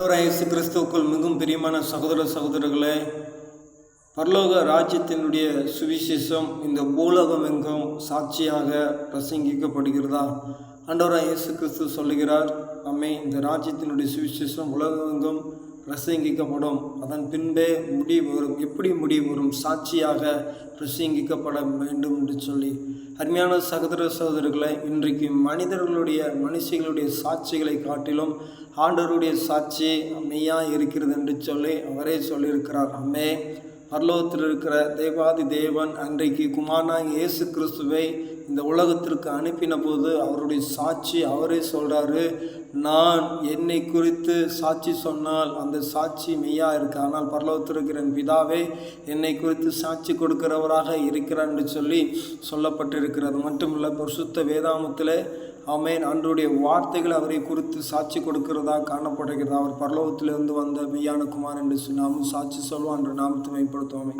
இயேசு கிறிஸ்துவுக்குள் மிகவும் பிரியமான சகோதர சகோதரர்களே பரலோக ராஜ்யத்தினுடைய சுவிசேஷம் இந்த பூலோகம் எங்கும் சாட்சியாக பிரசங்கிக்கப்படுகிறதா? ஆண்டவராக இயேசு கிறிஸ்து சொல்லுகிறார் அம்மை இந்த ராஜ்யத்தினுடைய சுவிசேஷம் உலகமெங்கும் பிரசங்கிக்கப்படும். அதன் பின்பே முடிவு வரும் எப்படி முடிவு வரும் சாட்சியாக பிரசங்கிக்கப்பட வேண்டும் என்று சொல்லி. அருமையான சகோதர சகோதரர்களை இன்றைக்கு மனிதர்களுடைய மனுஷங்களுடைய சாட்சிகளை காட்டிலும் ஆண்டவருடைய சாட்சி மெய்யாக இருக்கிறது என்று சொல்லி அவரே சொல்லியிருக்கிறார். அம்மே பரலோகத்தில் இருக்கிற தேவாதி தேவன் அன்றைக்கு குமாரனாக இயேசு கிறிஸ்துவை இந்த உலகத்திற்கு அனுப்பின போது அவருடைய சாட்சி அவரே சொல்கிறாரு நான் என்னை குறித்து சாட்சி சொன்னால் அந்த சாட்சி மெய்யா இருக்கு. ஆனால் பரலோகத்திருக்கிற பிதாவே என்னை குறித்து சாட்சி கொடுக்கிறவராக இருக்கிறார் என்று சொல்லி சொல்லப்பட்டிருக்கிறது. மட்டுமல்ல பரிசுத்த வேதாமத்தில் ஆமேன். அன்றைய வார்த்தைகள் அவரை குறித்து சாட்சி கொடுக்கிறதா காணப்படுகிறது. அவர் பரலோகத்திலிருந்து வந்த மெய்யான குமார் என்று சொல்லி நாமும் சாட்சி சொல்வோம் அன்று நாமத்தை மேம்படுத்துவோமே